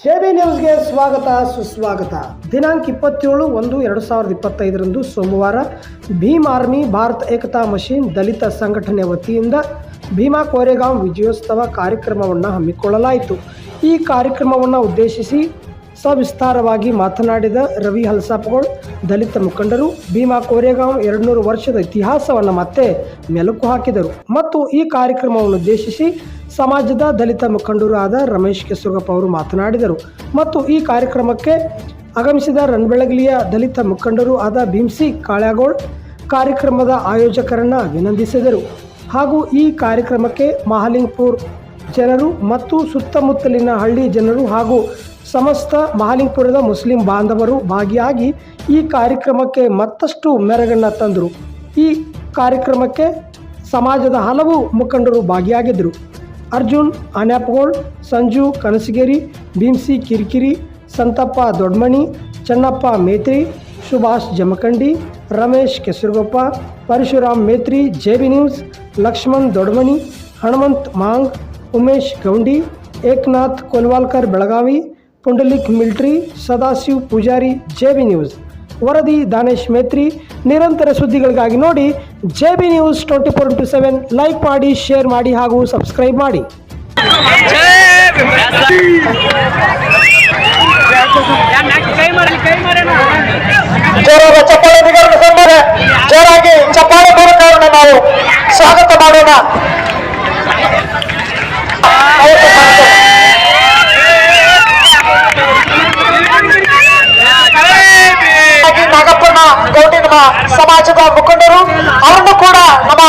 JB ನ್ಯೂಸ್ಗೆ ಸ್ವಾಗತ, ಸುಸ್ವಾಗತ. ದಿನಾಂಕ ಇಪ್ಪತ್ತೇಳು ಒಂದು ಎರಡು ಸಾವಿರದ ಇಪ್ಪತ್ತೈದರಂದು ಸೋಮವಾರ ಭೀಮ್ ಆರ್ಮಿ ಭಾರತ್ ಏಕತಾ ಮಷೀನ್ ದಲಿತ ಸಂಘಟನೆ ವತಿಯಿಂದ ಭೀಮಾ ಕೋರೆಗಾಂವ್ ವಿಜಯೋತ್ಸವ ಕಾರ್ಯಕ್ರಮವನ್ನು ಹಮ್ಮಿಕೊಳ್ಳಲಾಯಿತು. ಈ ಕಾರ್ಯಕ್ರಮವನ್ನು ಉದ್ದೇಶಿಸಿ ಸವಿಸ್ತಾರವಾಗಿ ಮಾತನಾಡಿದ ರವಿ ಹಲ್ಸಾಪ್ಗೋಳ್ ದಲಿತ ಮುಖಂಡರು ಭೀಮಾ ಕೋರೆಗಾಂವ್ ಎರಡುನೂರು ವರ್ಷದ ಇತಿಹಾಸವನ್ನು ಮತ್ತೆ ಮೆಲುಕು ಹಾಕಿದರು. ಮತ್ತು ಈ ಕಾರ್ಯಕ್ರಮವನ್ನು ಉದ್ದೇಶಿಸಿ ಸಮಾಜದ ದಲಿತ ಮುಖಂಡರು ಆದ ರಮೇಶ್ ಕೆಸುರಗಪ್ಪ ಅವರು ಮಾತನಾಡಿದರು. ಮತ್ತು ಈ ಕಾರ್ಯಕ್ರಮಕ್ಕೆ ಆಗಮಿಸಿದ ರಣಬೆಳಗಲಿಯ ದಲಿತ ಮುಖಂಡರು ಆದ ಭೀಮ್ಸಿ ಕಾಳ್ಯಾಗೋಳ್ ಕಾರ್ಯಕ್ರಮದ ಆಯೋಜಕರನ್ನು ಅಭಿನಂದಿಸಿದರು ಹಾಗೂ ಈ ಕಾರ್ಯಕ್ರಮಕ್ಕೆ ಮಹಾಲಿಂಗ್ಪುರ್ ಜನರು ಮತ್ತು ಸುತ್ತಮುತ್ತಲಿನ ಹಳ್ಳಿ ಜನರು ಹಾಗೂ ಸಮಸ್ತ ಮಹಾಲಿಂಗಪುರದ ಮುಸ್ಲಿಂ ಬಾಂಧವರು ಭಾಗಿಯಾಗಿ ಈ ಕಾರ್ಯಕ್ರಮಕ್ಕೆ ಮತ್ತಷ್ಟು ಮೆರಗನ್ನು ತಂದರು. ಈ ಕಾರ್ಯಕ್ರಮಕ್ಕೆ ಸಮಾಜದ ಹಲವು ಮುಖಂಡರು ಭಾಗಿಯಾಗಿದ್ದರು. Arjun ಅನ್ಯಾಪ್ಗೋಳ್ Sanju, Kanasageri, Bhimsi Kirikiri, Santappa Dodmani, Channappa Metri, Subhash Jamakhandi, Ramesh Kesarugoppa, Parashuram Metri, JB news, Laxman Dodmani Hanumant Mang, Umesh Goundi, Eknath Kolwalkar Belagavi Pundalik military, Sadashiv Pujari J B news. ವರದಿ ದಾನೇಶ್ ಮೇತ್ರಿ. ನಿರಂತರ ಸುದ್ದಿಗಳಿಗಾಗಿ ನೋಡಿ J B news twenty four into seven. Like ಮಾಡಿ, share ಮಾಡಿ ಹಾಗೂ subscribe ಮಾಡಿ. ಚಪ್ಪಾಳೆ ಜೋರಾಗಿ ನಾವು. ಸ್ವಾಗತ ಮಾಡೋಣ ಅವತ್ತು ಸ್ವಾಗತ. ಹಾಗೆ ನಾಗಪ್ಪನ ಗೌಡಿ ನಮ್ಮ ಸಮಾಜದ ಮುಖಂಡರು ಅವರನ್ನು ಕೂಡ ನಮ್ಮ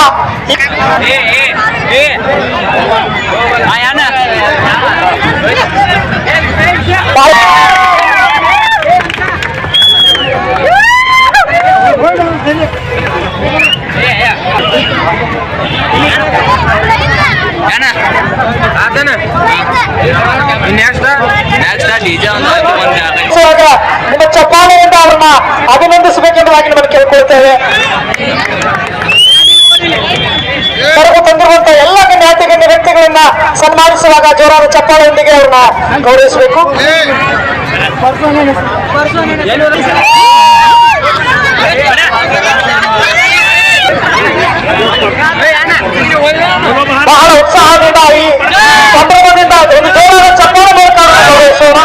ನೆಕ್ಸ್ಟ್ ನೆಕ್ಸ್ಟ್ ಡಿಜೆ ಒಂದು ಒಂದು ಇವಾಗ ನಿಮ್ಮ ಚಪ್ಪಾಳೆಯಿಂದ ಅವ್ರನ್ನ ಅಭಿನಂದಿಸಬೇಕೆಂಬುದಾಗಿ ನಮ್ಮನ್ನು ಕೇಳ್ಕೊಳ್ತೇವೆ. ಕರೆದು ತಂದಿರುವಂತ ಎಲ್ಲ ಗಣ್ಯಾತಿ ಗಣ್ಯ ವ್ಯಕ್ತಿಗಳನ್ನ ಸನ್ಮಾನಿಸುವಾಗ ಜೋರಾದ ಚಪ್ಪಾಳೆಯೊಂದಿಗೆ ಅವ್ರನ್ನ ಗೌರವಿಸಬೇಕು. ಬಹಳ ಉತ್ಸಾಹದಿಂದ ಈ ಸಂಭ್ರಮದಿಂದ ಒಂದು ಜೋರಾದ ಚಪ್ಪಾಳೆ ಮೂಲಕ ಅವ್ರನ್ನ ಗೌರವಿಸೋಣ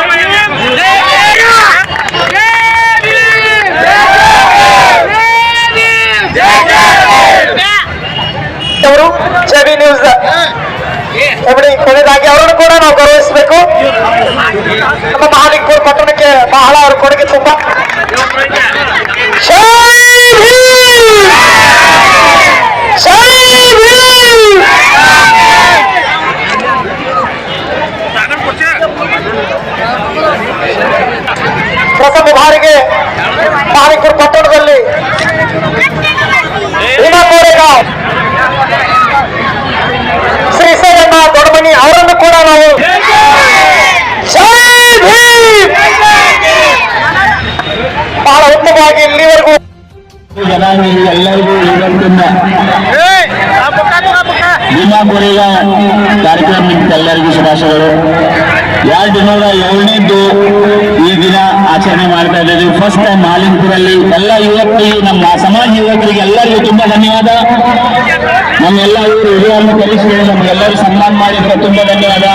ಅವರು ಜೆಬಿ ನ್ಯೂಸ್ ಎಬಡಿ ಕೊನೆಯದಾಗಿ ಅವರನ್ನು ಕೂಡ ನಾವು ಗೌರವಿಸಬೇಕು. ನಮ್ಮ ಮಹಾಲಿಂಗಪುರ ಪಟ್ಟಣಕ್ಕೆ ಬಹಳ ಅವರ ಕೊಡುಗೆ ತುಂಬಾ ಜೈ ಭೀಮ್! ಜೈ ಭೀಮ್! ಪ್ರಥಮ ಬಾರಿಗೆ ಮಹಾಲಿಂಗಪುರ ಪಟ್ಟಣದಲ್ಲಿ ಭೀಮಾ ಕೋರೆಗಾಂವ್ ಶ್ರೀ ಸೇರಣ್ಣ ದೊಡ್ಡಮನಿ ಅವರನ್ನು ಕೂಡ ನಾವು ಜೈ ಭೀಮ್! ಉತ್ತಮವಾಗಿ ಇಲ್ಲಿವರೆಗೂ ಎಲ್ಲರಿಗೂ ಇವತ್ತಿನ ಭೀಮಾ ಕೋರೆಗ ಕಾರ್ಯಕ್ರಮಕ್ಕೆ ಎಲ್ಲರಿಗೂ ಶುಭಾಶಯಗಳು. ಎರಡು ನೂರ ಏಳನೇದ್ದು ಈ ದಿನ ಆಚರಣೆ ಮಾಡ್ತಾ ಇದ್ದೀವಿ. ಫಸ್ಟ್ ಟೈಮ್ ಮಾಲಿಂಪುರಲ್ಲಿ ಎಲ್ಲ ಯುವಕರಿಗೆ ನಮ್ಮ ಸಮಾಜ ಯುವಕರಿಗೆ ಎಲ್ಲರಿಗೂ ತುಂಬಾ ಧನ್ಯವಾದ. ನಮ್ಮೆಲ್ಲ ಇವರು ಹಿರಿಯರನ್ನು ಕರೆಸಿ ನಮ್ಗೆಲ್ಲರೂ ಸನ್ಮಾನ ಮಾಡಿದ್ರೆ ತುಂಬಾ ಧನ್ಯವಾದ.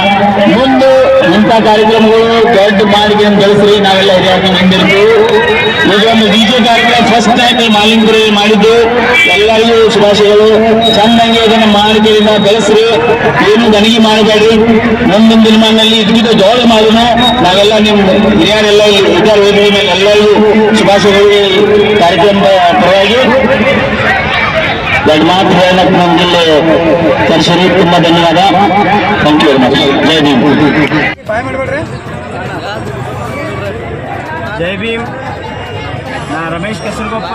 ಮುಂದೆ ಇಂಥ ಕಾರ್ಯಕ್ರಮಗಳು ದೊಡ್ಡ ಮಾಡಿಗೆ ಬೆಳೆಸ್ರಿ ನಾವೆಲ್ಲ ಹಿರಿಯರನ್ನು ನಂಬಿರ್ತೀವಿ. ಈಗ ಒಂದು ಡಿಜೆ ಕಾರ್ಯಕ್ರಮ ಫಸ್ಟ್ ಟೈಮ್ ಮಾಲಿಂಗ್ರಿ ಮಾಡಿದ್ದು. ಎಲ್ಲರಿಗೂ ಶುಭಾಶಯಗಳು. ಚೆನ್ನಾಗಿ ಅದನ್ನು ಮಾಡಿಕೆಯಿಂದ ಬೆಳೆಸ್ರಿ. ಏನು ಗಣಿಗೆ ಮಾಡಬೇಡ್ರಿ. ಮುಂದಿನ ದಿನಮಾನದಲ್ಲಿ ಇದಕ್ಕಿಂತ ಜೋಳ ಮಾಡೋಣ. ನಾವೆಲ್ಲ ನಿಮ್ಮ ಹಿರಿಯರೆಲ್ಲ ಇದ್ದಾರೆ ಮೇಲೆ ಎಲ್ಲರಿಗೂ ಶುಭಾಶಯಗಳು ಕಾರ್ಯಕ್ರಮದ ಪರವಾಗಿ. ಎರಡು ಮಾತು ಹೇಳಕ್ ಜಿಲ್ಲೆ ಕರ್ಸರಿ ತುಂಬಾ ಧನ್ಯವಾದ. Thank you very much Jai Bhim. Jai Bhim. ನಾ ರಮೇಶ್ ಕಸರಗೊಪ್ಪ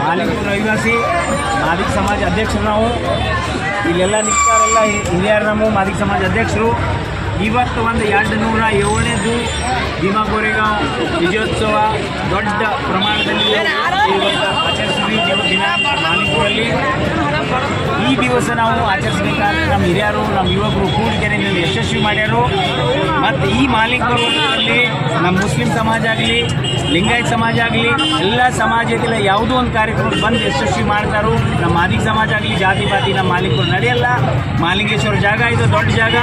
ಮಾಲಿಕ ರವಿವಾಸಿ, ಮಾದಿಕ ಸಮಾಜ ಅಧ್ಯಕ್ಷರು ನಾವು. ಇಲ್ಲೆಲ್ಲ ನಿಂತಾರೆಲ್ಲ ಹಿರಿಯರು ನಮ್ಮ ಮಾದಿಕ ಸಮಾಜ ಅಧ್ಯಕ್ಷರು. ಇವತ್ತು ಒಂದು ಎರಡು ನೂರ ಏಳನೇದು ಭೀಮಾ ಗೋರೆಗಾಂವ್ ವಿಜಯೋತ್ಸವ. ದೊಡ್ಡ ಪ್ರಮಾಣದಲ್ಲಿ ಆಚರಿಸಿದ್ವಿ ಮಾಲಿಕೂರಲ್ಲಿ. ಈ ದಿವಸ ನಾವು ಆಚರಿಸಬೇಕಾದ್ರೆ ನಮ್ಮ ಹಿರಿಯರು, ನಮ್ಮ ಯುವಕರು ಕೂಡಿಕೆರೆಯಲ್ಲಿ ಯಶಸ್ವಿ ಮಾಡ್ಯಾರು. ಮತ್ತು ಈ ಮಾಲಿಕೂರಲ್ಲಿ ನಮ್ಮ ಮುಸ್ಲಿಂ ಸಮಾಜ ಆಗಲಿ, ಲಿಂಗಾಯತ್ ಸಮಾಜ ಆಗಲಿ, ಎಲ್ಲ ಸಮಾಜದಲ್ಲಿ ಯಾವುದೋ ಒಂದು ಕಾರ್ಯಕ್ರಮ ಬಂದು ಯಶಸ್ವಿ ಮಾಡ್ತಾರೋ, ನಮ್ಮ ಆದಿ ಸಮಾಜ ಆಗಲಿ, ಜಾತಿ ಪಾತಿ ನಮ್ಮ ಮಾಲಿಕರು ನಡೆಯಲ್ಲ. ಮಾಲಿಂಗೇಶ್ವರ ಜಾಗ ಇದು ದೊಡ್ಡ ಜಾಗ.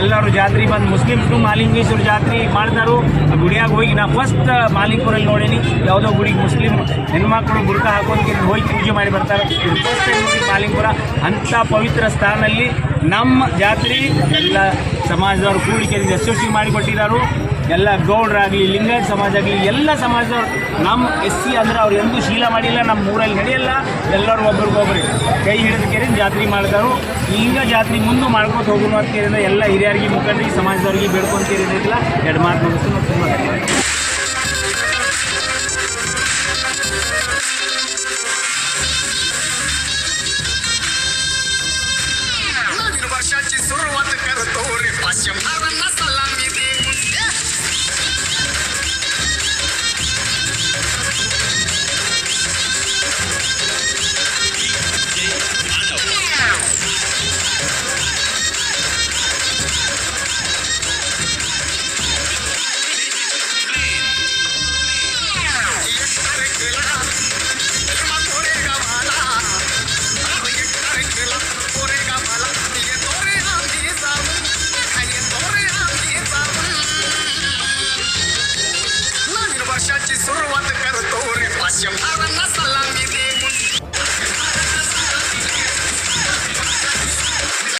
ಎಲ್ಲರೂ ಜಾತ್ರೆ ಬಂದು ಮುಸ್ಲಿಮ್ಸ್ನು ಮಾಲಿಂಗೇಶ್ವರ ಜಾತ್ರೆ ಮಾಡ್ತಾರೋ ಗುಡಿಯಾಗ ಹೋಗಿ ನಾ ಫಸ್ಟ್ ಮಾಲಿಂಗಪುರಲ್ಲಿ ನೋಡೀನಿ. ಯಾವುದೋ ಗುಡಿಗೆ ಮುಸ್ಲಿಂ ಹೆಣ್ಮಕ್ಳು ಗುರುಕ ಹಾಕೊಂಡು ಹೋಗಿ ಪೂಜೆ ಮಾಡಿ ಬರ್ತಾರೆ. ಫಸ್ಟ್ ಮಾಲಿಂಗಪುರ ಅಂಥ ಪವಿತ್ರ ಸ್ಥಾನದಲ್ಲಿ ನಮ್ಮ ಜಾತ್ರೆ ಎಲ್ಲ ಸಮಾಜದವರು ಕೂಡಿಕೆಯಿಂದ ಯಶಸ್ವಿ ಮಾಡಿಕೊಟ್ಟಿದ್ದಾರೆ ಎಲ್ಲ ಗೌಡ್ರಾಗಲಿ, ಲಿಂಗಾಯತ್ ಸಮಾಜ ಆಗಲಿ ಎಲ್ಲ ಸಮಾಜದವ್ರು. ನಮ್ಮ ಎಸ್ ಸಿ ಅಂದ್ರೆ ಅವ್ರು ಎಂದೂ ಶೀಲ ಮಾಡಿಲ್ಲ ನಮ್ಮ ಊರಲ್ಲಿ ನಡೆಯಲ್ಲ. ಎಲ್ಲರೂ ಒಬ್ರಿಗೊಬ್ರು ಕೈ ಹಿಡಿದ ಕೇರಿ ಜಾತ್ರೆ ಮಾಡ್ತಾರೋ. ಈಗ ಜಾತ್ರೆ ಮುಂದೆ ಮಾಡ್ಕೊತ ಹೋಗೋಣ ಅಂತ ಕೇಳಿದ್ರೆ ಎಲ್ಲ ಹಿರಿಯರಿಗೆ, ಮುಖಂಡರಿಗೆ, ಸಮಾಜದವ್ರಿಗೆ ಬೇಡ್ಕೊಂತ ಕೇಳಿದ್ರಿಲ್ಲ ಎರಡು ಮಾತು ಮುಗಿಸ್ತು ತುಂಬ